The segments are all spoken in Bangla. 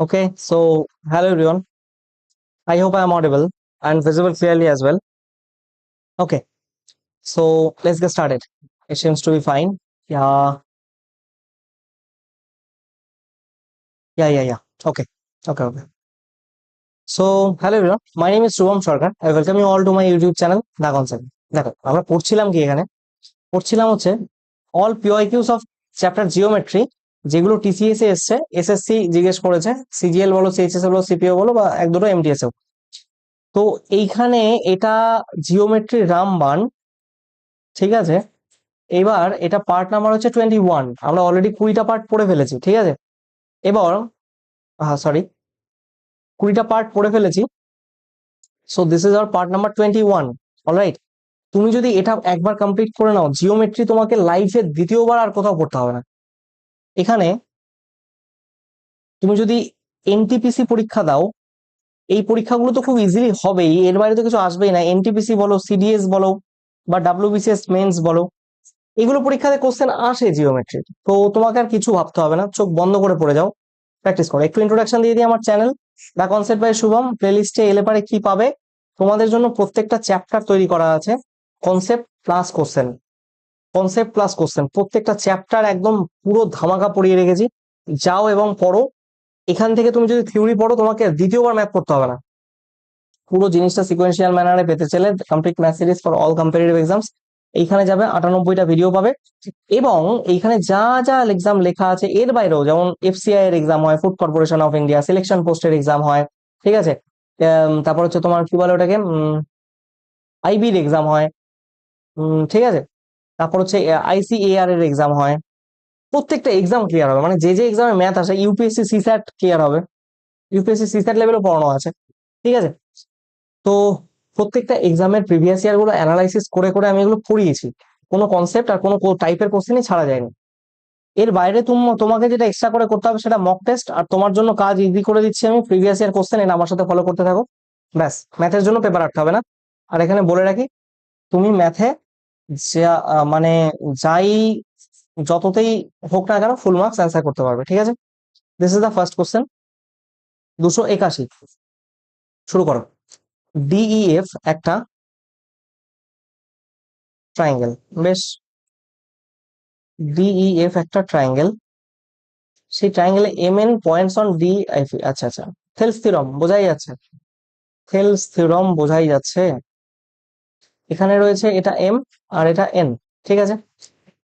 Okay, so hello everyone. I hope I am audible and visible clearly as well. Okay, so let's get started. It seems to be fine. Yeah, yeah, yeah, yeah. Okay, okay, okay. So hello everyone. My name is Shubham Sarkar. I welcome you all to my YouTube channel, The Concept. দেখো আমরা পড়ছিলাম কি এখানে পড়ছিলাম হচ্ছে অল পিওআইকিউস অফ যেগুলো টিসিএস এসছে এসএসসি জিজ্ঞেস করেছে সিজিএল বলো সিএইচএস বলো সিপিও বলো বা এক দুটো এমটিএস তো এইখানে এটা জিওমেট্রি রামবান ঠিক আছে? এবার এটা পার্ট নাম্বার হচ্ছে টোয়েন্টি ওয়ান আমরা অলরেডি কুড়িটা পার্ট পড়ে ফেলেছি, ঠিক আছে? এবার হ্যাঁ সরি কুড়িটা পার্ট পড়ে ফেলেছি so this is our part number twenty one alright তুমি যদি এটা একবার কমপ্লিট করে নাও জিওমেট্রি তোমাকে লাইফে দ্বিতীয়বার আর কোথাও পড়তে হবে না। এখানে তুমি যদি এনটিপিসি পরীক্ষা দাও, এই পরীক্ষাগুলো তো খুব ইজিলি হবেই, এর বাইরে তো কিছু আসবেই না। এনটিপিসি বলো সিডিএস বলো, বা ডাব্লিউবিসিএস মেন্স বলো, এগুলো পরীক্ষাতে কোশ্চেন আসে জিওমেট্রি তো তোমাকে আর কিছু ভাবতে হবে না, চোখ বন্ধ করে পড়ে যাও প্র্যাকটিস করো। একটু ইন্ট্রোডাকশন দিয়ে দিই আমার channel the concept by Shubham প্লেলিস্টে এলে পারে কি পাবে? তোমাদের জন্য প্রত্যেকটা চ্যাপ্টার তৈরি করা আছে concept plus question concept plus question প্রত্যেকটা চ্যাপ্টার একদম পুরো ধামাকা পড়িয়ে রেখেছি। যাও এবং পড়ো। এখান থেকে তুমি যদি থিওরি পড়ো, তোমাকে দ্বিতীয়বার ম্যাপ করতে হবে না। পুরো জিনিসটা সিকোয়েন্সিয়াল ম্যানারে পেতে চলে complete math series for all competitive exams এইখানে যাবে, আটানব্বইটা ভিডিও পাবে। এবং এইখানে যা যা এক্সাম লেখা আছে, এর বাইরেও যেমন এফসিআই এর এক্সাম হয় food corporation of India selection পোস্টের এক্সাম হয়, ঠিক আছে? তারপর হচ্ছে তোমার কি বলে ওটাকে? আইবির এক্সাম হয়। ঠিক আছে? তারপর হচ্ছে আইসিএআর এর এক্সাম হয়। প্রত্যেকটা এক্সাম ক্লিয়ার হবে। মানে যে যে এক্সামে ম্যাথ আসে ইউপিএসসি সিস্যাট ক্লিয়ার হবে। ইউপিএসসি সিস্যাট লেভেলও পড়ানো আছে। ঠিক আছে? তো প্রত্যেকটা এক্সামের প্রিভিয়াস ইয়ারগুলো অ্যানালাইসিস করে করে আমি এগুলো পড়িয়েছি। কোনো কনসেপ্ট আর কোনো টাইপের কোশ্চেনই ছাড়া যায়নি। এর বাইরে তুম- তোমাকে যেটা এক্সট্রা করে করতে হবে সেটা মক টেস্ট আর তোমার জন্য কাজ ইজি করে দিচ্ছি আমি প্রিভিয়াস ইয়ার কোশ্চেন এটা আমার সাথে ফলো করতে থাকো। ব্যাস ম্যাথের জন্য পেপার রাখতে হবে না। আর এখানে বলে রাখি, তুমি ম্যাথে যা মানে যাই যততেই হোক না কেন ফুল মার্কস অ্যান্সার করতে পারবে, ঠিক আছে? This is the first question দুশো একাশি। শুরু করো। ডিইএফ একটা ট্রায়াঙ্গেল বেশ। ডিইএফ একটা ট্রায়াঙ্গেল সেই ট্রায়াঙ্গেলে M N points on D আচ্ছা আচ্ছা। থেলস থিওরাম বোঝাই যাচ্ছে। থেলস থিওরাম বোঝাই যাচ্ছে। এখানে রয়েছে এটা এম আর এটা এন ঠিক আছে?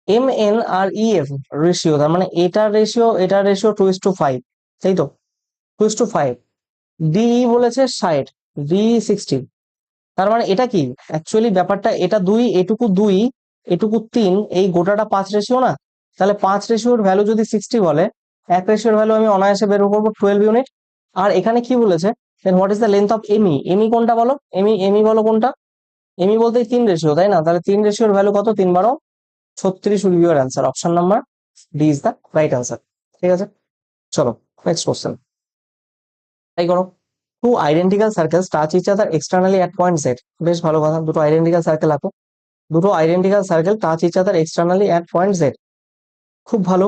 এম এন আর ইএফ রেশিও তার মানে এটার রেশিও এটার ratio two is two five তাই তো? Two is two five DE বলেছে ষাট ডি সিক্সটি তার মানে এটা কি? অ্যাকচুয়ালি ব্যাপারটা এটা দুই, এটুকু দুই, এটুকু তিন, এই গোটাটা পাঁচ রেশিও না? তাহলে পাঁচ রেশিওর ভ্যালু যদি সিক্সটি বলে, এক রেশিওর ভ্যালু আমি অনায়াসে বের করব টুয়েলভ ইউনিট আর এখানে কি বলেছে? Then what is the length of ME ME কোনটা বলো? এমি এমি বলো কোনটা? এমি বলতে তিন রেশিও তাই না? তাহলে তিন রেশিওর ভ্যালু কত? তিন বারো। ছত্রিশ will be answer option number D is the right answer ঠিক আছে? চলো নেক্সট কোশ্চেন তাই করো। Two identical circles touch each other externally at point Z বেশ ভালো কথা, দুটো আইডেন্টিক্যাল সার্কেল আঁকো দুটো identical circle touch each other externally at point Z খুব ভালো।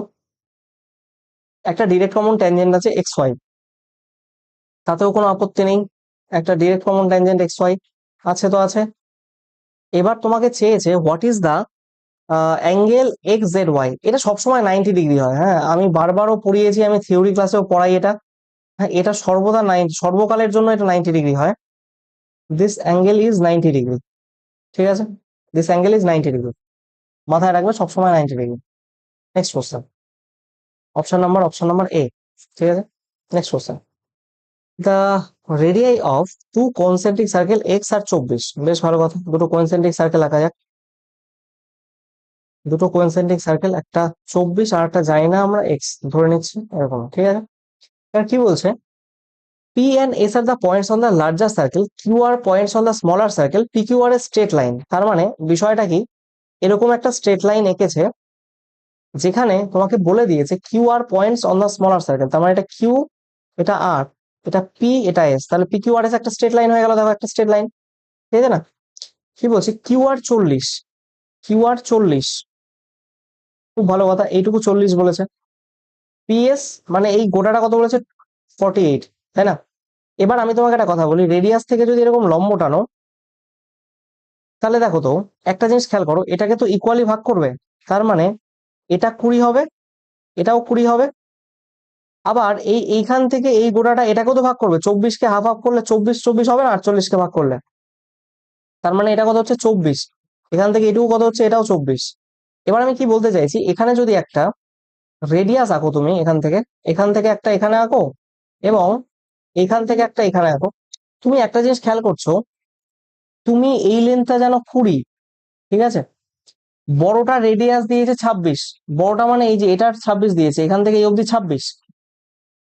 একটা ডিরেক্ট কমন ট্যানজেন্ট আছে এক্স ওয়াই তাতেও কোনো আপত্তি নেই। একটা direct common tangent X Y আছে তো আছে। এবার তোমাকে চেয়েছে what is the angle X Z Y এটা সবসময় নাইনটি ডিগ্রি হয় হ্যাঁ? আমি বারবারও পড়িয়েছি, আমি থিওরি ক্লাসেও পড়াই এটা। হ্যাঁ এটা সর্বদা নাইন সর্বকালের জন্য এটা নাইনটি ডিগ্রি হয়। This angle is ninety degree ঠিক আছে? This angle is ninety degree মাথায় রাখবে সবসময় ninety degree next question option number option number A ঠিক আছে? Next question the radii of two concentric circle X আর চব্বিশ। বেশ ভালো কথা। দুটো কনসেন্ট্রিক সার্কেল আঁকা যাক। দুটো কোয়েন্সেন্ট্রিক সার্কেল একটা চব্বিশ আর একটা জানি না আমরা এক্স ধরে নিচ্ছি, এরকম, ঠিক আছে? কি বলছে? P and S are the points on the larger circle Q R points on the smaller circle P Q R a straight line তার মানে বিষয়টা কি? এরকম একটা স্ট্রেট লাইন এঁকেছে, যেখানে তোমাকে বলে দিয়েছে Q R points on the smaller circle তার মানে এটা কিউ এটা আর এটা পি এটা এস তাহলে পি কিউ আর এস একটা স্ট্রেট লাইন হয়ে গেল, দেখো একটা স্ট্রেট লাইন ঠিক আছে না? কি বলছে? কিউ আর চল্লিশ। কিউ আর চল্লিশ। খুব ভালো কথা, এইটুকু চল্লিশ বলেছে। পিএস মানে এই গোটাটা কত বলেছে? ফর্টি এইট তাই না? এবার আমি তোমাকে একটা কথা বলি রেডিয়াস থেকে যদি এরকম লম্ব টানো তাহলে দেখো তো, একটা জিনিস খেয়াল করো, এটাকে তো ইকুয়ালি ভাগ করবে, তার মানে এটা কুড়ি হবে, এটাও কুড়ি হবে আবার এই, এইখান থেকে এই গোড়াটা এটাকেও তো ভাগ করবে। চব্বিশকে হাফ হাফ করলে চব্বিশ চব্বিশ হবে না আটচল্লিশকে ভাগ করলে। তার মানে এটা কত হচ্ছে? চব্বিশ। এখান থেকে এটুকু কত হচ্ছে? এটাও চব্বিশ। এবার আমি কি বলতে চাইছি? এখানে যদি একটা রেডিয়াস আঁকো তুমি এখান থেকে এখান থেকে একটা এখানে আঁকো এবং এখান থেকে একটা এখানে আঁকো। তুমি একটা জিনিস খেয়াল করছ, তুমি এই লেন্থটা যেন কুড়ি ঠিক আছে? বড়টা রেডিয়াস দিয়েছে ছাব্বিশ। বড়টা মানে এই যে এটার ছাব্বিশ দিয়েছে, এখান থেকে এই অবধি ছাব্বিশ।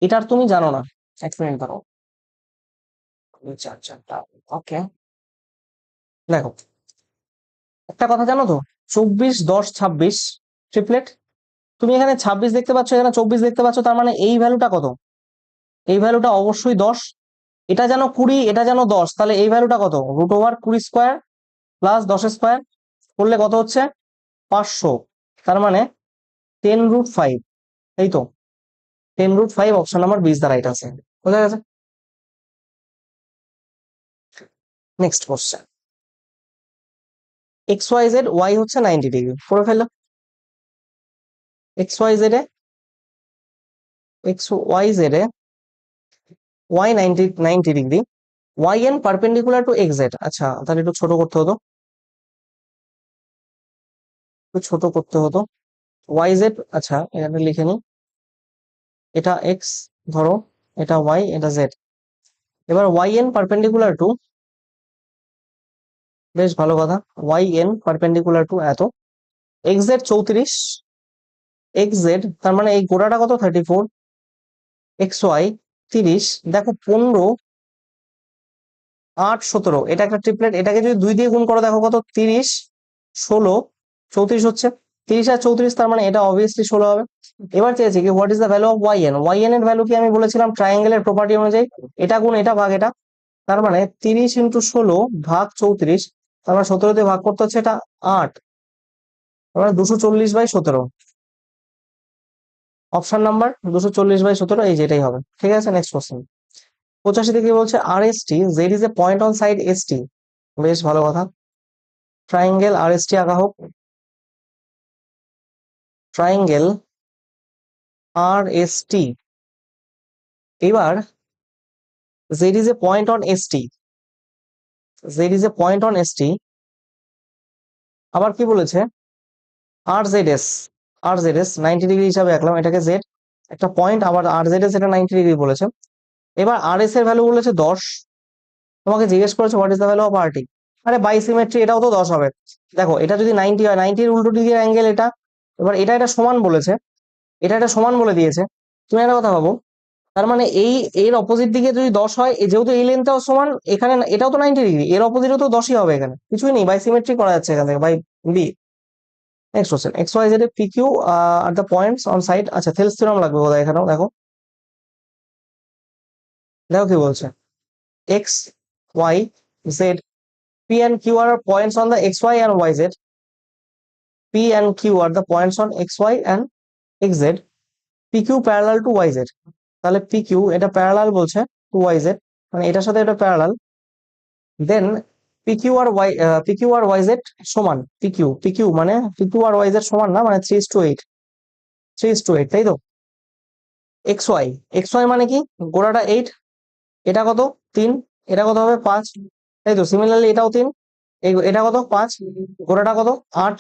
এটার তুমি জানো না। এক মিনিট ধরো ওকে দেখো, একটা কথা জানো তো? চব্বিশ, দশ, ছাব্বিশ ট্রিপলেট তুমি এখানে ছাব্বিশ দেখতে পাচ্ছ, এখানে চব্বিশ দেখতে পাচ্ছ, তার মানে এই ভ্যালুটা কত? এই ভ্যালুটা অবশ্যই দশ। এটা যেন কুড়ি, এটা যেন দশ, তাহলে এই ভ্যালুটা কত? রুট ওভার কুড়ি স্কোয়ার প্লাস দশ স্কোয়ার করলে কত হচ্ছে? পাঁচশো। তার মানে টেন রুট ফাইভ এই তো। Ten root five option number বিশ দ্য রাইট আছে বোঝা গেছে next question X Y Z Y হচ্ছে নাইনটি ডিগ্রি করে ফেলল? এক্স ওয়াই জেড এ? X Y Z A? Y ninety ninety degree Y N perpendicular to X Z আচ্ছা তাহলে একটু ছোট করতে হতো। একটু ছোট করতে হতো। ওয়াই জেড আচ্ছা এখানে লিখে নি এটা এক্স ধরো, এটা ওয়াই এটা জেড এবার ওয়াই এন পারপেন্ডিকুলার টু বেশ ভালো কথা ওয়াই এন পারপেন্ডিকুলার টু এত। এক্স জেড চৌত্রিশ এক্স জেড তার মানে এই গোড়াটা কত? থার্টি ফোর এক্স ওয়াই তিরিশ। দেখো, পনেরো, আট, সতেরো। এটা একটা ট্রিপলেট এটাকে যদি দুই দিয়ে গুণ করো, দেখো কত? তিরিশ, ষোলো, চৌত্রিশ হচ্ছে তিরিশ আর চৌত্রিশ, তার মানে এটা অবভিয়াসলি ষোলো হবে। এবার চেয়েছি কি what is the value of Y N Y N এর ভ্যালু কি আমি বলেছিলাম ট্রায়াঙ্গেলের প্রপার্টি অনুযায়ী? এটা গুণ, এটা ভাগ, এটা। তার মানে তিরিশ ইন্টু ষোলো ভাগ চৌত্রিশ, তার মানে সতেরো দিয়ে ভাগ করতে হচ্ছে এটা আট। তার মানে দুশো চল্লিশ বাই সতেরো। অপশন নাম্বার দুশো চল্লিশ বাই সতেরো, এই যেটাই হবে। ঠিক আছে নেক্সট কোশ্চেন পঁচাশি থেকে বলছে? R S T Z is a point on side S T বেশ ভালো কথা। ট্রাইঙ্গেল আর এস টি আঁকা হোক। ট্রাইঙ্গেল আর এস টি এবার Z is a point on S T Z is a point on S T আবার কি বলেছে? R Z S R Z S ninety degree হিসাবে আঁকলাম। এটাকে জেড একটা পয়েন্ট আবার আর জেড এস এটা নাইনটি ডিগ্রি বলেছে। এবার আর এস এর ভ্যালু বলেছে দশ। তোমাকে জিজ্ঞেস করেছে what is the value of R T আরে বাই সিমেট্রি এটাও তো দশ হবে। দেখো, এটা যদি নাইনটি হয় নাইনটির উল্টো দিকের অ্যাঙ্গেল এটা এবার এটা এটা সমান বলেছে, এটা এটা সমান বলে দিয়েছে। তুমি একটা কথা ভাবো, তার মানে এই, এর অপোজিট দিকে যদি দশ হয় যেহেতু এই লেনটাও সমান, এখানে এটাও তো নাইনটি ডিগ্রি এর অপোজিটও তো দশই হবে এখানে। কিছুই নেই বাই সিমেট্রি করা যাচ্ছে এখান থেকে by B next question X Y Z P Q R the points on side আচ্ছা থেলস থিওরাম লাগবে বোধহয় এখানেও, দেখো। দেখো কি বলছে X Y Z P and Q R points on the X Y and Y Z the points on X Y and X Z P Q parallel to Y Z তাহলে কিউ এটা প্যারালাল বলছে টু জেড মানে এটার সাথে এটা parallel then Q R P Q R Z সমান পি কিউ মানে কিউ আর জেড সমান না? মানে three two eight three two eight তাই তো? এক্স ওয়াই মানে কি? গোড়াটা এইট এটা কত? তিন। এটা কত হবে? পাঁচ। তাই তো? সিমিলারলি এটাও তিন। এই এটা কত? পাঁচ। গোড়াটা কত? আট।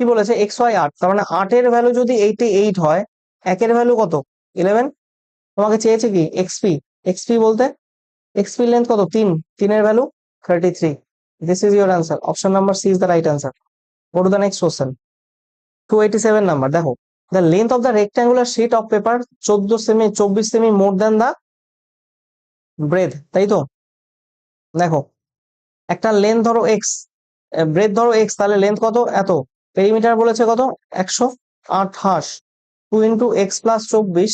কি বলেছে? এক্স ওয়াই আট তার মানে আটের ভ্যালু যদি এইটে এইট হয় একের ভ্যালু কত? ইলেভেন তোমাকে চেয়েছে কি? এক্সপি এক্সপি বলতে? এক্সপি লেন্থ কত? তিন। তিনের value thirty three this is your answer option number C is the right answer go to the next question two eighty seven number দেখো the length of the rectangular sheet of paper চোদ্দ সেমি চব্বিশ সেমি মোর দেন দ্য ব্রেথ তাই তো? দেখো, একটা লেন্থ ধরো এক্স ব্রেথ ধরো এক্স তাহলে লেন্থ কত? এত। পেরিমিটার বলেছে কত? একশো আঠাশ টু ইন্টু এক্স প্লাস চব্বিশ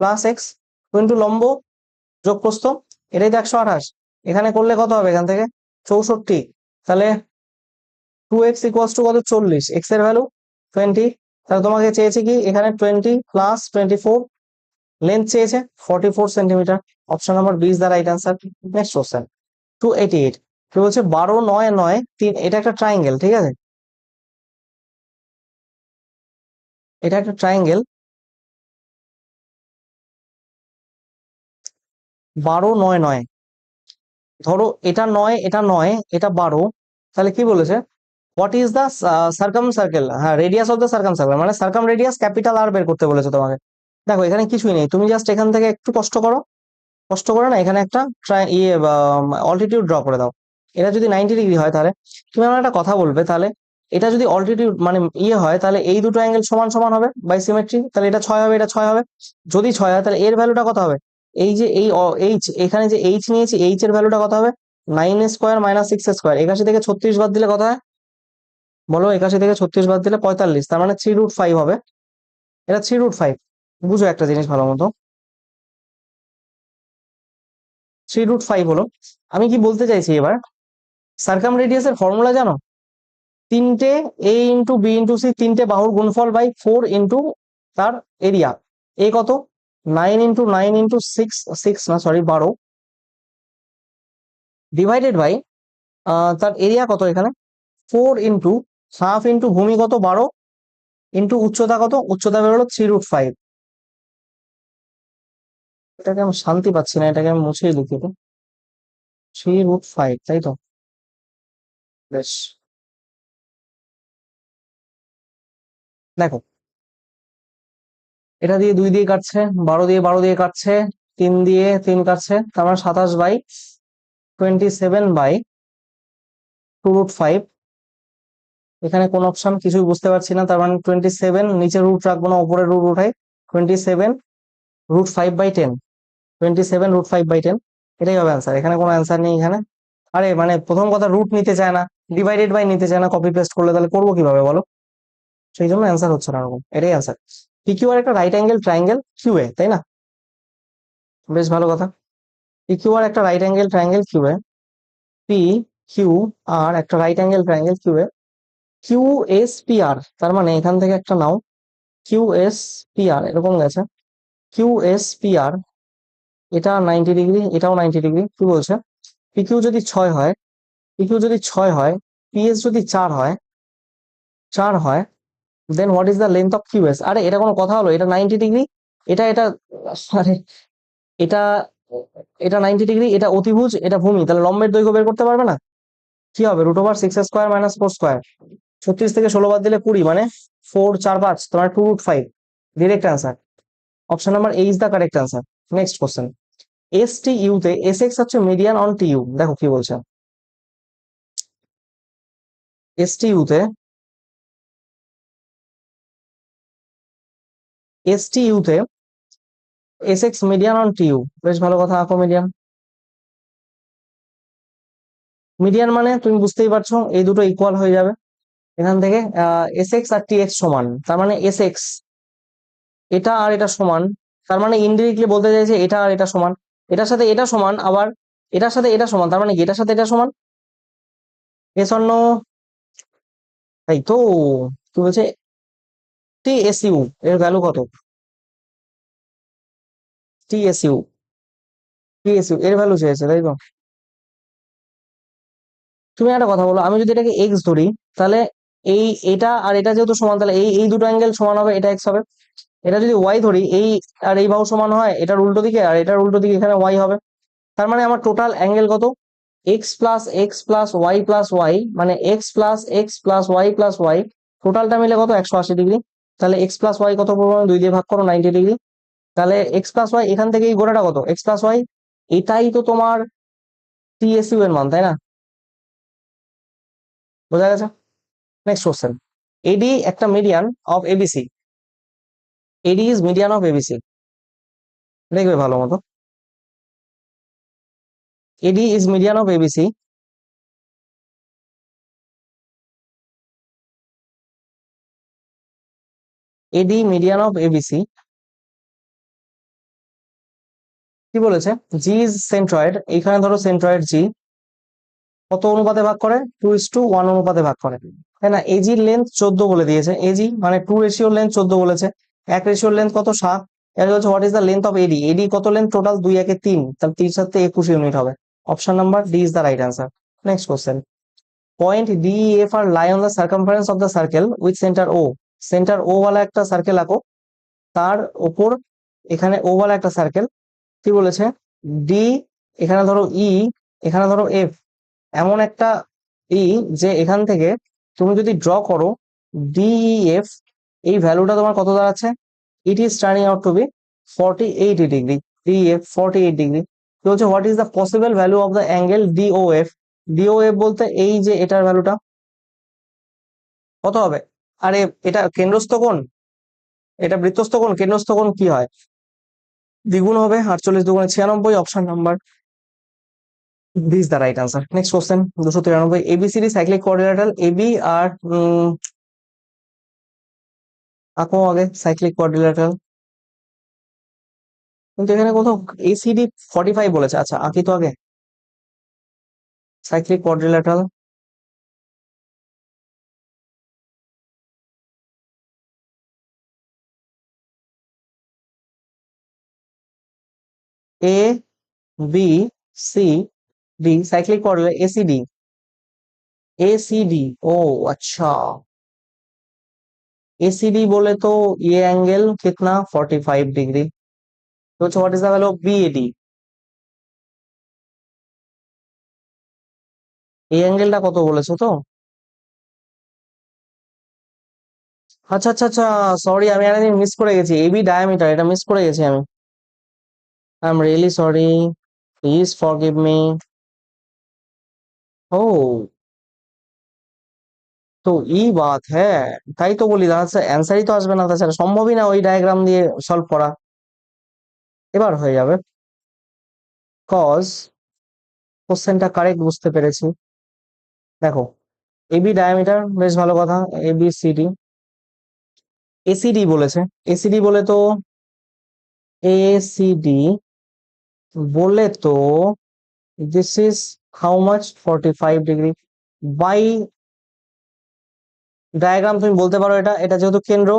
প্লাস এক্স টু ইন্টু লম্ব যোগ প্রস্থ এটাই তো একশো আঠাশ এখানে করলে কত হবে এখান থেকে? চৌষট্টি। তাহলে টু এক্স ইকুয়ালস টু কত? চল্লিশ। এক্সের ভ্যালু টোয়েন্টি তাহলে তোমাকে চেয়েছে কি? এখানে twenty plus twenty four length চেয়েছে forty four centimetre option number B is the right answer next question two eighty eight কি বলছে বারো, নয় নয়, তিন, এটা একটা ট্রাইঙ্গেল ঠিক আছে? এটা একটা ট্রাইঙ্গেল বারো, নয় নয়। ধরো এটা নয় এটা নয়, এটা বারো। তাহলে কি বলেছে? What is the circum circle হ্যাঁ radius of the circum circle মানে সার্কাম রেডিয়াস ক্যাপিটাল আর বের করতে বলেছে তোমাকে। দেখো, এখানে কিছুই নেই। তুমি জাস্ট এখান থেকে একটু কষ্ট করো। কষ্ট করে না, এখানে একটা ইয়ে অল্টিটিউড ড্র করে দাও। এটা যদি নাইনটি ডিগ্রি হয় তাহলে, তুমি আমার একটা কথা বলবে, তাহলে এটা যদি অল্টিটিউড মানে ইয়ে হয়, তাহলে এই দুটো অ্যাঙ্গেল সমান সমান হবে বাই সিমেট্রি তাহলে এটা ছয় হবে, এটা ছয় হবে। যদি ছয় হয়, তাহলে এর ভ্যালুটা কত হবে? এই যে এই এইচ এখানে যে এইচ নিয়েছি এইচ এর ভ্যালুটা কত হবে? Nine square minus six square একাশি থেকে ছত্রিশ বাদ দিলে কত হয়? বলো, একাশি থেকে ছত্রিশ বাদ দিলে পঁয়তাল্লিশ। তার মানে থ্রি রুট ফাইভ হবে। এটা থ্রি রুট ফাইভ বুঝো একটা জিনিস ভালো মতো। থ্রি রুট ফাইভ হলো। আমি কি বলতে চাইছি এবার? সার্কাম রেডিয়াসের ফর্মুলা জানো? তিনটে A into B into C তিনটে বাহুর গুণফল বাই ফোর ইন্টু তার এরিয়া এ কত? Nine into nine into six six না সরি বারো। ডিভাইডেড বাই তার এরিয়া কত এখানে? ফোর ইন্টু হাফ ইন্টু ভূমি কত? বারো। ইন্টু উচ্চতা কত? উচ্চতা বেরোলো থ্রি রুট ফাইভ এটাকে আমি শান্তি পাচ্ছি না, এটাকে আমি মুছেই লিখি থ্রি রুট ফাইভ তাই তো? বেশ। দেখো। এটা দিয়ে দুই দিয়ে কাটছে, বারো দিয়ে বারো দিয়ে কাটছে, তিন দিয়ে তিন কাটছে, তার মানে সাতাশ by twenty seven by two root five এখানে কোন অপশন কিছুই বুঝতে পারছি না, তার মানে টোয়েন্টি সেভেন নিচে রুট রাখব না ওপরে রুট উঠাই twenty seven root five by ten twenty seven root five by ten এটাই হবে অ্যান্সার এখানে কোনো অ্যান্সার নেই এখানে। আরে মানে প্রথম কথা রুট নিতে চায় না ডিভাইডেড বাই নিতে চায় না কপি পেস্ট করলে তাহলে করব কীভাবে বলো? সেই জন্য অ্যান্সার হচ্ছে না এরকম। এটাই অ্যান্সার পিকিউ আর একটা রাইট অ্যাঙ্গেল ট্রায়াঙ্গেল কিউ এ তাই না? বেশ ভালো কথা। পিকিউ আর একটা রাইট অ্যাঙ্গেল ট্রায়াঙ্গেল কিউ এ পি কিউ আর একটা রাইট অ্যাঙ্গেল ট্রায়াঙ্গেল কিউ এ কিউ এস পি আর তার মানে এখান থেকে একটা নাও কিউ এস পি আর এরকম গেছে। কিউ এস পি আর এটা নাইনটি ডিগ্রি এটাও নাইনটি ডিগ্রি কি বলছে? পিকিউ যদি ছয় হয় পিকিউ যদি ছয় হয় পিএস যদি চার হয় চার হয় then what is the length of Q S আরে, এটা কোনো কথা হলো? এটা নাইনটি ডিগ্রি এটা এটা, আরে, এটা এটা নাইনটি ডিগ্রি এটা অতিভুজ, এটা ভূমি। তাহলে লম্বের দৈর্ঘ্য বের করতে পারবে না? কি হবে? Root over six square minus four square ছত্রিশ থেকে ষোলো বাদ দিলে কুড়ি মানে ফোর চার, পাঁচ, তোমার two root five direct answer option number A is the correct answer next question S T ইউতে S X হচ্ছে মিডিয়ান অন টি ইউ দেখো কি বলছে। এস টি ইউতে S T ইউতে S X median on T U বেশ ভালো কথা, আঁকো মিডিয়ান মিডিয়ান মানে তুমি বুঝতেই পারছ, এই দুটো ইকুয়াল হয়ে যাবে। এখান থেকে এস এক্স আর টি এক্স সমান, তার মানে এস এক্স এটা আর এটা সমান, তার মানে ইনডিরেক্টলি বলতে চাইছে এটা আর এটা সমান। এটার সাথে এটা সমান, আবার এটার সাথে এটা সমান, তার মানে কি এটার সাথে এটা সমান? এস অন্য তাই তো? কি বলছে? টি এস ইউ, এর ভ্যালু কত? T S U, T S U, এর ভ্যালু চেয়েছে তাই তো? তুমি একটা কথা বলো, আমি যদি এটাকে এক্স ধরি, তাহলে এই, এটা আর এটা যেহেতু সমান, তাহলে এই এই দুটো অ্যাঙ্গেল সমান হবে, এটা এক্স হবে। এটা যদি ওয়াই ধরি, এই আর এই বাহু সমান হয়, এটার উল্টো দিকে, আর এটার উল্টো দিকে এখানে ওয়াই হবে। তার মানে আমার টোটাল অ্যাঙ্গেল কত? X plus X plus Y plus Y মানে X plus X plus Y plus Y টোটালটা মিলে কত? একশো আশি ডিগ্রি তাহলে এক্স প্লাস ওয়াই কত পরিমাণ দুই দিয়ে ভাগ করো নাইনটি ডিগ্রি তাহলে এক্স প্লাস ওয়াই এখান থেকে এই গোড়াটা কত? এক্স প্লাস ওয়াই এটাই তো তোমার টিএসইউ এর মান, তাই না? বোঝা গেছে? নেক্সট কোশ্চেন এডি একটা median of A B C A D is median of A B C দেখবে ভালো মতো। A D is median of A B C A D median of A B C কি বলেছে? জি ইজ সেন্ট্রয়েড এইখানে ধরো সেন্ট্রয়েড জি কত অনুপাতে ভাগ করে? টু ইস টু ওয়ান অনুপাতে ভাগ করে। তাই না? এজির লেন্থ চোদ্দ বলে দিয়েছে। এজি মানে টু রেশিওর লেন্থ চোদ্দ বলেছে। এক রেশিওর লেন্থ কত? সাত। এবার হচ্ছে what is the length of A D A D কত লেন্থ টোটাল দুই, একে তিন। তাহলে তিন সাথে একুশ ইউনিট হবে। Option number D is the right answer next question point D F R lie on the circumference of the circle with centre O centre O ওয়ালা একটা সার্কেল আঁকো। তার ওপর এখানে ও ওয়ালা একটা সার্কেল কি বলেছে? ডি এখানে ধরো ই এখানে ধরো এফ এমন একটা ই যে এখান থেকে তুমি যদি ড্র করো ডিইএফ এই ভ্যালুটা তোমার কত দাঁড়াচ্ছে? It is turning out to be forty eight degree D F forty eight degree তো হচ্ছে what is the possible value of the angle D O F D O F বলতে এই যে এটার ভ্যালুটা কত হবে? আরে এটা কেন্দ্রস্থ কোণ? এটা বৃত্তস্থ কোণ? কেন্দ্রস্থ কোণ কি হয়? দ্বিগুণ হবে আটচল্লিশ দুগুণে ছিয়ানব্বই option number this the right answer next question দুশো তিরানব্বই. এবিসিডি সাইক্লিক কোঅর্ডিনেটার এবি আর আঁকো আগে সাইক্লিক কোঅর্ডিনেটার কিন্তু এখানে কোথাও এসিডি ফর্টি ফাইভ বলেছে। আচ্ছা আঁকি তো আগে। Cyclic coordinator A B C D cyclic coordinate ACD ACD ओ अच्छा एसीडी बोले तो ये एंगल कितना 45 डिग्री तो what is the value of BAD এই অ্যাঙ্গেলটা কত বলেছো তো আচ্ছা আচ্ছা আচ্ছা সরি আমি একটা মিস করে গেছি এবি ডায়ামিটার এটা মিস করে গেছি আমি Am really sorry please forgive me ও তো এই বাত হ্যাঁ তাই তো বলি, তাহলে অ্যান্সারই তো আসবে না, তাছাড়া সম্ভবই না ওই ডায়াগ্রাম দিয়ে সলভ করা। এবার হয়ে যাবে। কজ কোশ্চেনটা কারেক্ট বুঝতে পেরেছি। দেখো এবি ডায়ামিটার বেশ ভালো কথা A B C D A C D বলেছে। এসিডি বলে তো এসিডি বলে তো this is how much forty five degree by diagram তুমি বলতে পারো এটা এটা যেহেতু কেন্দ্র,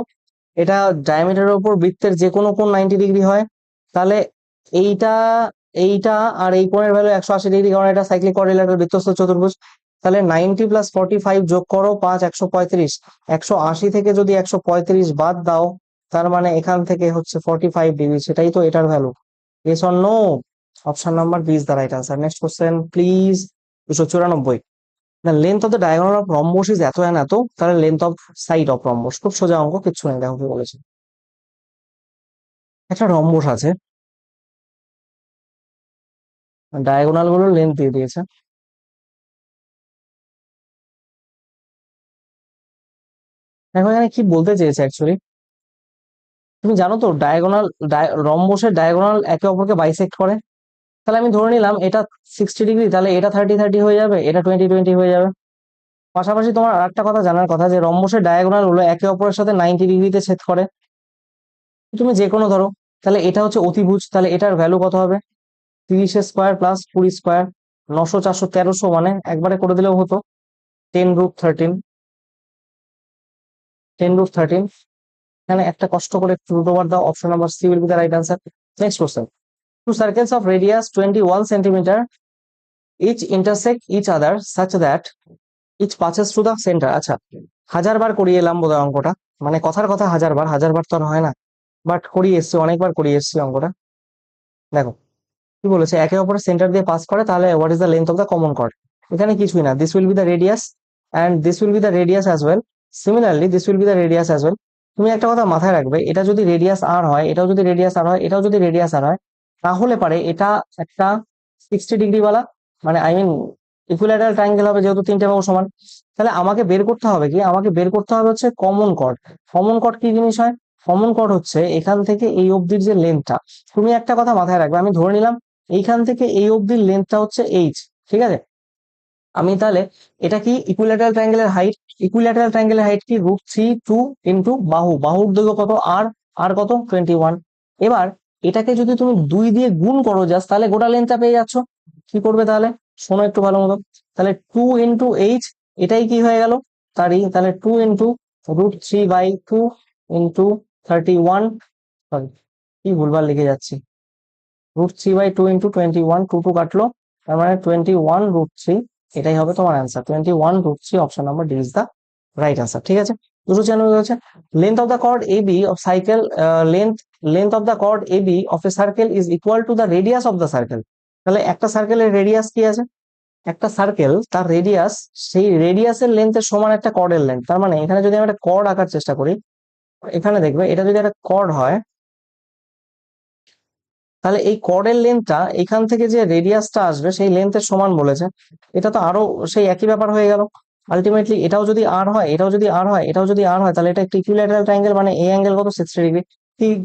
এটা ডায়ামিটারের উপর বৃত্তের যে কোনো কোণ নাইনটি ডিগ্রি হয়। তাহলে এইটা এইটা আর এই কোণের ভ্যালু একশো আশি ডিগ্রি কারণ এটা সাইক্লিক কোঅর্ডিনেটর বৃত্তস্থ চতুর্ভুজ। তাহলে নাইনটি প্লাস ফর্টি ফাইভ যোগ করো পাঁচ, একশো পঁয়ত্রিশ। একশো আশি থেকে যদি একশো পঁয়ত্রিশ বাদ দাও, তার মানে এখান থেকে হচ্ছে ফর্টি ফাইভ ডিগ্রি সেটাই তো এটার value yes or no option number B is the right answer next question please দুশো চুরানব্বই। না length of the diagonal of rhombus is এত এন এত, তাহলে length of side of rhombus খুব সোজা অঙ্ক, কিচ্ছু নেই, দেখো কি বলেছে। একটা রম্বস আছে। ডায়াগোনালগুলোর লেন্থ দিয়ে দিয়েছে। দেখো এখানে কি বলতে চেয়েছে অ্যাকচুয়ালি তুমি জানো তো ডায়াগোনাল রম্বসের ডায়াগোনাল একে অপরকে বাইসেক্ট করে। তাহলে আমি ধরে নিলাম, এটা সিক্সটি ডিগ্রি তাহলে এটা থার্টি থার্টি হয়ে যাবে, এটা টোয়েন্টি টোয়েন্টি হয়ে যাবে। পাশাপাশি তোমার আর একটা কথা জানার কথা, যে রম্বসের ডায়াগোনালগুলো একে অপরের সাথে নাইনটি ডিগ্রিতে ছেদ করে। তুমি যে কোনো ধরো, তাহলে এটা হচ্ছে অতিভুজ, তাহলে এটার ভ্যালু কত হবে? তিরিশের স্কোয়ার প্লাস কুড়ি স্কোয়ার নশো, চারশো, তেরোশো মানে একবারে করে দিলেও হতো। Ten root thirteen ten root thirteen এখানে একটা কষ্ট করে রুট ওভার দাও option number C will be the right answer next question two circles of radius twenty one centimetre each intersect each other such that each passes to the centre আচ্ছা হাজার বার করিয়ে এলাম বোধহয় অঙ্কটা। মানে কথার কথা হাজার বার হাজার বার তো হয় না। বাট করিয়ে এসছি, অনেকবার করিয়ে এসছি অঙ্কটা। দেখো, কি বলেছে? একে অপরের সেন্টার দিয়ে পাস করে, তাহলে what is the length of the common chord এখানে কিছুই না। This will be the radius and this will be the radius as well similarly this will be the radius as well তুমি একটা কথা মাথায় রাখবে, এটা যদি রেডিয়াস আর হয়, এটাও যদি রেডিয়াস আর হয়, এটাও যদি রেডিয়াস আর হয়, তাহলে পারে এটা একটা সিক্সটি ডিগ্রি ওয়ালা মানে আই মিন ইকুইল্যাটারাল ট্রায়াঙ্গেল হবে যেহেতু তিনটে বাহু সমান, তাহলে আমাকে বের করতে হবে কি? আমাকে বের করতে হবে হচ্ছে কমন কর্ড কমন কর্ড কি জিনিস হয়? কমন কর্ড হচ্ছে এখান থেকে এই অবধির যে লেন্থটা তুমি একটা কথা মাথায় রাখবে, আমি ধরে নিলাম, এইখান থেকে এই অবধির লেন্থটা হচ্ছে এইচ ঠিক আছে? আমি তাহলে এটা কি ইকুইল্যাটারাল ট্রায়াঙ্গেলের হাইট ইকুইল্যাটারাল ট্রায়াঙ্গেলের হাইট কি রুট থ্রি টু ইন্টু বাহু? বাহুর দৈর্ঘ্য কত? আর আর কত? টোয়েন্টি ওয়ান এবার এটাকে যদি তুমি দুই দিয়ে গুণ করো জাস্ট তাহলে গোটা লেন্থটা পেয়ে যাচ্ছ। কি করবে তাহলে? শোনো একটু ভালো মতো তাহলে টু ইন্টু এইচ এটাই কি হয়ে গেল? তারই, তাহলে two into root three by two into thirty one sorry কি ভুলভাল লিখে যাচ্ছি। Root three by two into twenty one two two কাটলো। তার মানে টোয়েন্টি ওয়ান রুট থ্রি এটাই হবে তোমার answer twenty one root three option number D is the right answer ঠিক আছে? দুশো ছিয়ানব্বই হচ্ছে length of the chord A B of cycle length length of the chord A B of a circle is equal to the radius of the circle তাহলে একটা সার্কেলের রেডিয়াস কি আছে? একটা সার্কেল তার রেডিয়াস সেই রেডিয়াসের লেন্থের সমান একটা কর্ডের লেন্থ তার মানে এখানে যদি আমি একটা কর্ড আঁকার চেষ্টা করি, এখানে দেখবে, এটা যদি একটা কর্ড হয় তাহলে এই কর্ডের লেন্থটা এখান থেকে যে রেডিয়াসটা আসবে, সেই লেন্থের সমান বলেছে। এটা তো আরও সেই একই ব্যাপার হয়ে গেল। আলটিমেটলি এটাও যদি আর হয়, এটাও যদি আর হয়, এটাও যদি আর হয়, তাহলে এটা একটা ইকুইল্যাটারাল ট্রায়াঙ্গেল মানে এই অ্যাঙ্গেল কত? সিক্সটি ডিগ্রি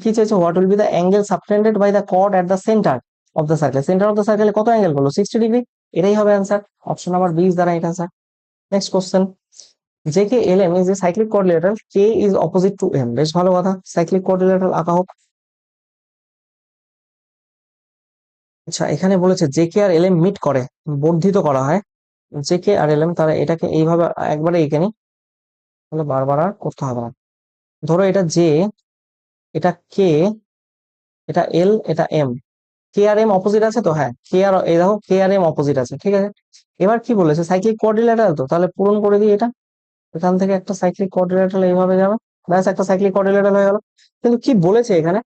কি চাইছে what will be the angle subtended by the chord at the centre of the circle centre of the সার্কেলে কত অ্যাঙ্গেল করল সিক্সটি ডিগ্রি এটাই হবে answer option number B is the right answer next question J K L M is a cyclic coordinator K is opposite to M বেশ ভালো কথা। সাইক্লিক কোঅর্ডিনেটর আঁকা হোক। আচ্ছা এখানে বলেছে জে কে আর এল এম মিট করে, বর্ধিত করা হয়। জে কে আর এল এম তারা এটাকে এইভাবে একবারে এঁকে নি তাহলে বারবার আর করতে হবে না। ধরো এটা জে, এটা কে, এটা এল, এটা এম। কে আর এম অপোজিট আছে তো? হ্যাঁ কে আর, এই দেখো কে আর এম অপোজিট আছে, ঠিক আছে? এবার কি বলেছে? সাইক্লিক কোঅর্ডিনেটর তো? তাহলে পূরণ করে দিই এটা। এখান থেকে একটা সাইক্লিক কোঅর্ডিনেটর এইভাবে যাবে ব্যাস, একটা সাইক্লিক কোঅর্ডিনেটর হয়ে গেল। কিন্তু কি বলেছে এখানে?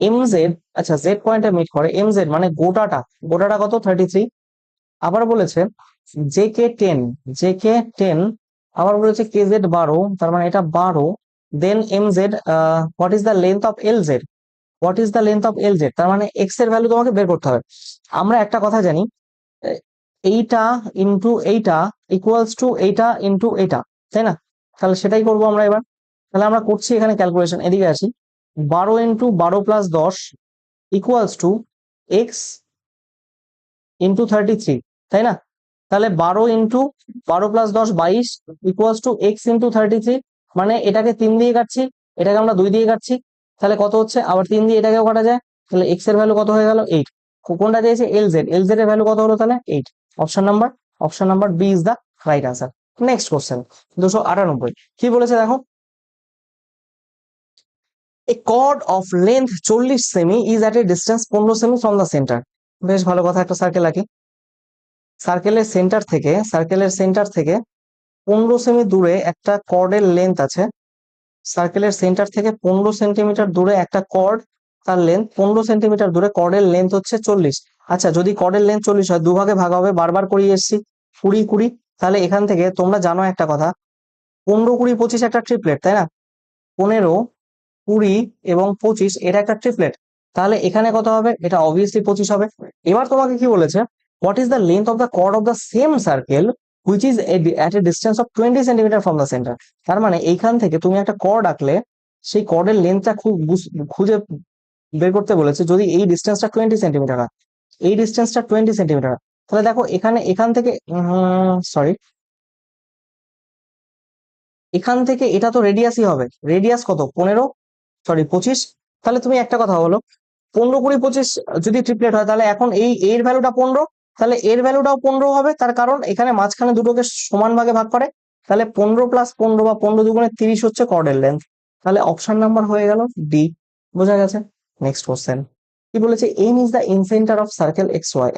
এম জেড আচ্ছা জেড পয়েন্টে মিট করে এম জেড মানে গোটাটা গোটাটা কত? থার্টি থ্রি আবার বলেছে J K ten J K ten আবার বলেছে কে জেড বারো, তার মানে এটা বারো then M Z what is the length of L Z what is the length of L Z তার মানে এক্সের ভ্যালু তোমাকে বের করতে হবে। আমরা একটা কথা জানি এইটা ইন্টু এইটা ইকুয়ালস টু এইটা ইন্টু এইটা, তাই না? তাহলে সেটাই করব আমরা এবার। তাহলে আমরা করছি এখানে ক্যালকুলেশন এদিকে আসি। বারো ইন্টু বারো প্লাস দশ equals to X into thirty three তাই না? তাহলে বারো ইন্টু বারো প্লাস দশ বাইশ equals to X into thirty three মানে এটাকে তিন দিয়ে কাটছি, এটাকে আমরা দুই দিয়ে কাটছি, তাহলে কত হচ্ছে? আবার তিন দিয়ে এটাকেও কাটা যায়, তাহলে এক্সের ভ্যালু কত হয়ে গেল? এইট কোনটা দিয়েছে? এল জেড এল জেড এর ভ্যালু কত হলো তাহলে? Eight option number option number B is the right answer next question দুশো আটানব্বই। কি বলেছে দেখো? এ কর্ড অফ লেন্থ চল্লিশ semi is at a distance পনেরো সেমি ফ্রম দ্য সেন্টার বেশ ভালো কথা একটা সার্কেল আঁকি। সার্কেলের সেন্টার থেকে সার্কেলের সেন্টার থেকে পনেরো সেমি দূরে একটা কর্ডের লেন্থ আছে। সার্কেলের সেন্টার থেকে পনেরো সেন্টিমিটার দূরে একটা কর্ড তার লেন্থ পনেরো সেন্টিমিটার দূরে কর্ডের লেন্থ হচ্ছে চল্লিশ। আচ্ছা যদি কর্ডের লেন্থ চল্লিশ হয়, দুভাগে ভাগ হবে, বারবার করিয়ে এসছি, কুড়ি কুড়ি, তাহলে এখান থেকে তোমরা জানো একটা কথা। পনেরো কুড়ি পঁচিশ একটা ট্রিপলেট তাই না? পনেরো কুড়ি এবং পঁচিশ, এটা একটা ট্রিপলেট তাহলে এখানে কত হবে? এটা অবভিয়াসলি পঁচিশ হবে। এবার তোমাকে কি বলেছে? What is the length of the chord of the same circle which is at a distance of twenty centimetre from the centre তার মানে এইখান থেকে তুমি একটা কর্ড আঁকলে, সেই কর্ডের লেন্থটা খুব খুঁজে বের করতে বলেছে যদি এই ডিস্টেন্সটা টোয়েন্টি সেন্টিমিটার হয়। এই ডিস্টেন্সটা টোয়েন্টি সেন্টিমিটার তাহলে দেখো এখানে, এখান থেকে সরি এখান থেকে এটা তো রেডিয়াসই হবে। রেডিয়াস কত? পনেরো সরি, পঁচিশ। তাহলে তুমি একটা কথা বলো, পনেরো কুড়ি পঁচিশ যদি ট্রিপলেট হয়, তাহলে এখন এই, এর ভ্যালুটা পনেরো, তাহলে এর ভ্যালুটাও পনেরো হবে, তার কারণ এখানে মাঝখানে দুটোকে সমান ভাগে ভাগ করে, তাহলে পনেরো প্লাস পনেরো বা পনেরো দুগুণে তিরিশ হচ্ছে কর্ডের লেন্থ তাহলে অপশন নাম্বার হয়ে গেল ডি বোঝা গেছে? নেক্সট কোশ্চেন কি বলেছে? M is the incentre of circle X Y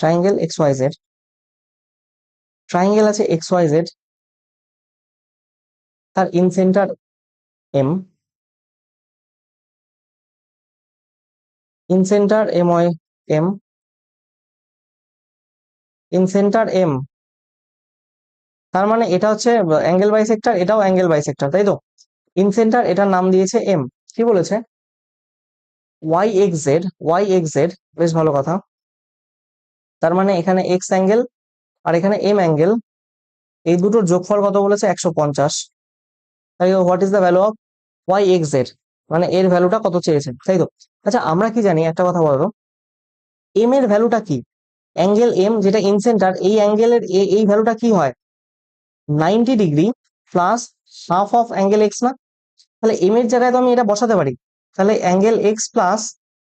triangle X Y Z triangle আছে এক্স ওয়াই জেড তার incentre M incentre M Y M incentre M তার মানে এটা হচ্ছে অ্যাঙ্গেল বাইসেক্টর এটাও অ্যাঙ্গেল বাইসেক্টর তাই তো? ইনসেন্টার এটার নাম দিয়েছে এম কি বলেছে? Y X Z Y X Z বেশ ভালো কথা। তার মানে এখানে এক্স অ্যাঙ্গেল আর এখানে এম অ্যাঙ্গেল এই দুটোর যোগফল কত বলেছে? একশো পঞ্চাশ। What is the value of Y X Z মানে এর ভ্যালুটা কত চেয়েছেন, তাই তো? আচ্ছা আমরা কি জানি, একটা কথা বলো। এম এর ভ্যালুটা কি? অ্যাঙ্গেল এম যেটা ইনসেন্টার এই অ্যাঙ্গেলের এই ভ্যালুটা কি হয়? Ninety degree plus half of angle X না? তাহলে এম এর জায়গায় তো আমি এটা বসাতে পারি। তাহলে angle X plus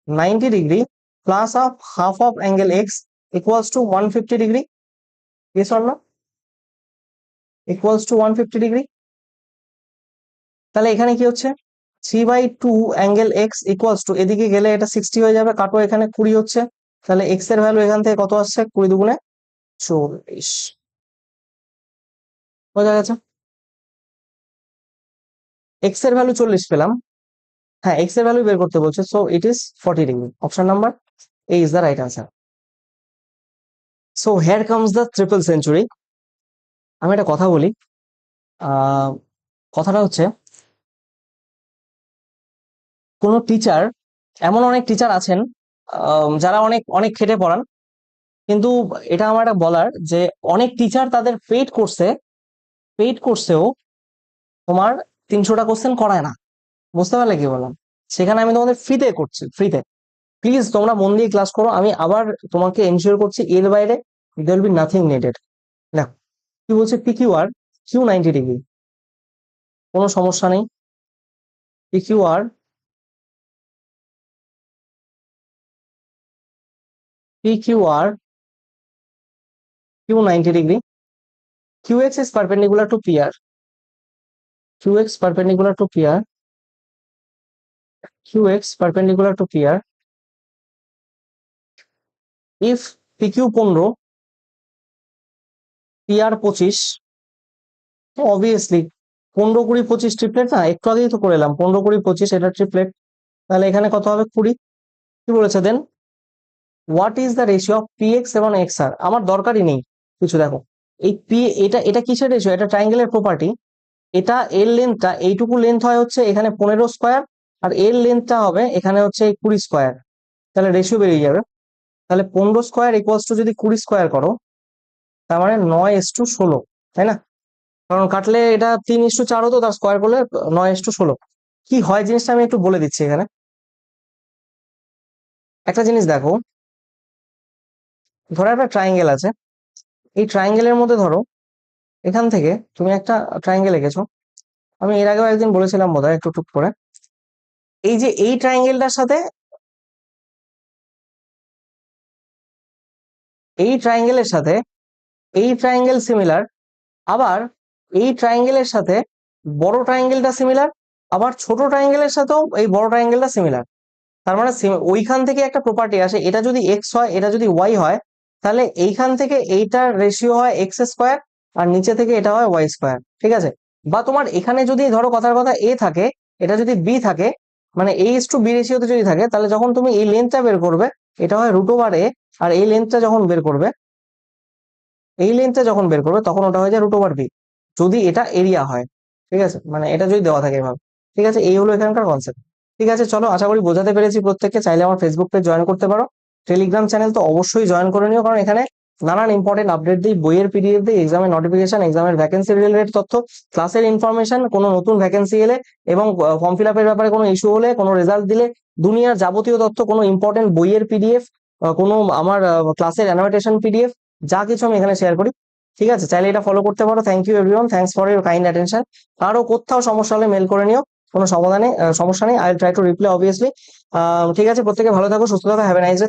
ninety degree plus of half of angle X equals to one fifty degree yes or না equals to one fifty degree তাহলে এখানে কি হচ্ছে? Three by two angle X equals to এদিকে গেলে এটা সিক্সটি হয়ে যাবে, কাটো এখানে কুড়ি হচ্ছে। তাহলে এক্সের ভ্যালু এখান থেকে কত আসছে? কুড়ি দুগুণে চল্লিশ। বোঝা গেছে? এক্সের ভ্যালু চল্লিশ পেলাম। হ্যাঁ এক্সের ভ্যালু বের করতে বলছে so it is forty degree option number A is the right answer so here comes the triple century আমি একটা কথা বলি। কথাটা হচ্ছে কোনো টিচার এমন অনেক টিচার আছেন যারা অনেক অনেক খেটে পড়ান। কিন্তু এটা আমার একটা বলার যে, অনেক টিচার তাদের পেইড কোর্সে পেইড কোর্সেও তোমার তিনশোটা কোশ্চেন করায় না। বুঝতে পারলে কি বললাম? সেখানে আমি তোমাদের ফ্রিতে করছি ফ্রিতে প্লিজ তোমরা মন দিয়ে ক্লাস করো, আমি আবার তোমাকে এনশিওর করছি, এর বাইরে দেয়ার বি নাথিং নেডেড দেখো কি বলছে PQ R Q ninety degree কোনো সমস্যা নেই। PQ R PQR Q 90 degree QX is perpendicular to PR QX perpendicular to PR QX perpendicular to PR if PQ পনেরো PR পঁচিশ অবভিয়াসলি পনেরো কুড়ি পঁচিশ ট্রিপলেট না একটু আগেই তো করে এলাম পনেরো কুড়ি পঁচিশ এটা ট্রিপলেট তাহলে এখানে কত হবে কুড়ি কি বলেছে then what is the ratio of P X এবং এক্স আর আমার দরকারই নেই কিছু, দেখো। এই পি এটা এটা কিসের রেশিও এটা ট্রাইঙ্গেলের প্রপার্টি এটা এর লেন্থটা এইটুকু লেন্থ হয় হচ্ছে এখানে পনেরো স্কোয়ার আর এর লেন্থটা হবে এখানে হচ্ছে কুড়ি স্কোয়ার তাহলে রেশিও বেরিয়ে যাবে। তাহলে পনেরো স্কোয়ার ইকুয়ালস টু যদি কুড়ি স্কোয়ার করো, তার মানে নয় এস টু ষোলো, তাই না? কারণ কাটলে এটা তিন ইস টু চার হতো, তার স্কোয়ার করলে নয় এস টু ষোলো। কি হয় জিনিসটা আমি একটু বলে দিচ্ছি এখানে। একটা জিনিস দেখো ধরো একটা ট্রায়াঙ্গেল আছে। এই ট্রায়াঙ্গেলের মধ্যে ধরো, এখান থেকে তুমি একটা ট্রায়াঙ্গেল এঁকেছো। আমি এর আগেও একদিন বলেছিলাম বোধহয় একটু টুক করে। এই যে এই ট্রায়াঙ্গেলটার সাথে এই ট্রায়াঙ্গেলের সাথে এই ট্রায়াঙ্গেল সিমিলার আবার এই ট্রায়াঙ্গেলের সাথে বড় ট্রায়াঙ্গেলটা সিমিলার আবার ছোট ট্রায়াঙ্গেলের সাথেও এই বড় ট্রায়াঙ্গেলটা সিমিলার তার মানে ওইখান থেকে একটা প্রপার্টি আসে। এটা যদি এক্স হয়, এটা যদি ওয়াই হয় তাহলে এইখান থেকে এইটার রেশিও হয় এক্স স্কোয়ার আর নিচে থেকে এটা হয় ওয়াই স্কোয়ার ঠিক আছে? বা তোমার এখানে যদি ধরো কথার কথা এ থাকে, এটা যদি বি থাকে মানে এ ইস টু বি রেশিওতে যদি থাকে, তাহলে যখন তুমি এই লেন্থটা বের করবে, এটা হয় রুট ওভার এ আর এই লেন্থটা যখন বের করবে, এই লেন্থটা যখন বের করবে, তখন ওটা হয়ে যায় রুট ওভার বি যদি এটা এরিয়া হয়, ঠিক আছে? মানে এটা যদি দেওয়া থাকে এভাবে, ঠিক আছে? এই হলো এখানকার কনসেপ্ট ঠিক আছে, চলো, আশা করি বোঝাতে পেরেছি প্রত্যেককে। চাইলে আমার ফেসবুক পেজ জয়েন করতে পারো। টেলিগ্রাম চ্যানেল তো অবশ্যই জয়েন করে নিও, কারণ এখানে নানান ইম্পর্টেন্ট আপডেট দিই, বইয়ের পিডিএফ দিই এক্সামের নোটিফিকেশন এক্সামের ভ্যাকেন্সি রিলেটেড তথ্য ক্লাসের ইনফরমেশন কোনো নতুন ভ্যাকেন্সি এলে এবং ফর্ম ফিল আপের ব্যাপারে কোনো ইস্যু হলে, কোনো রেজাল্ট দিলে, দুনিয়ার যাবতীয় তথ্য, কোনো ইম্পর্টেন্ট বইয়ের পিডিএফ কোনো আমার ক্লাসের অ্যানোটেশন পিডিএফ যা কিছু আমি এখানে শেয়ার করি। ঠিক আছে? চাইলে এটা ফলো করতে পারো। Thank you everyone thanks for your kind attention কারও কোথাও সমস্যা হলে মেল করে নিও। কোনো সমাধানে সমস্যা নেই। I try to reply obviously ঠিক আছে? প্রত্যেকে ভালো থাকো, সুস্থ থাকো হ্যাভ এ নাইস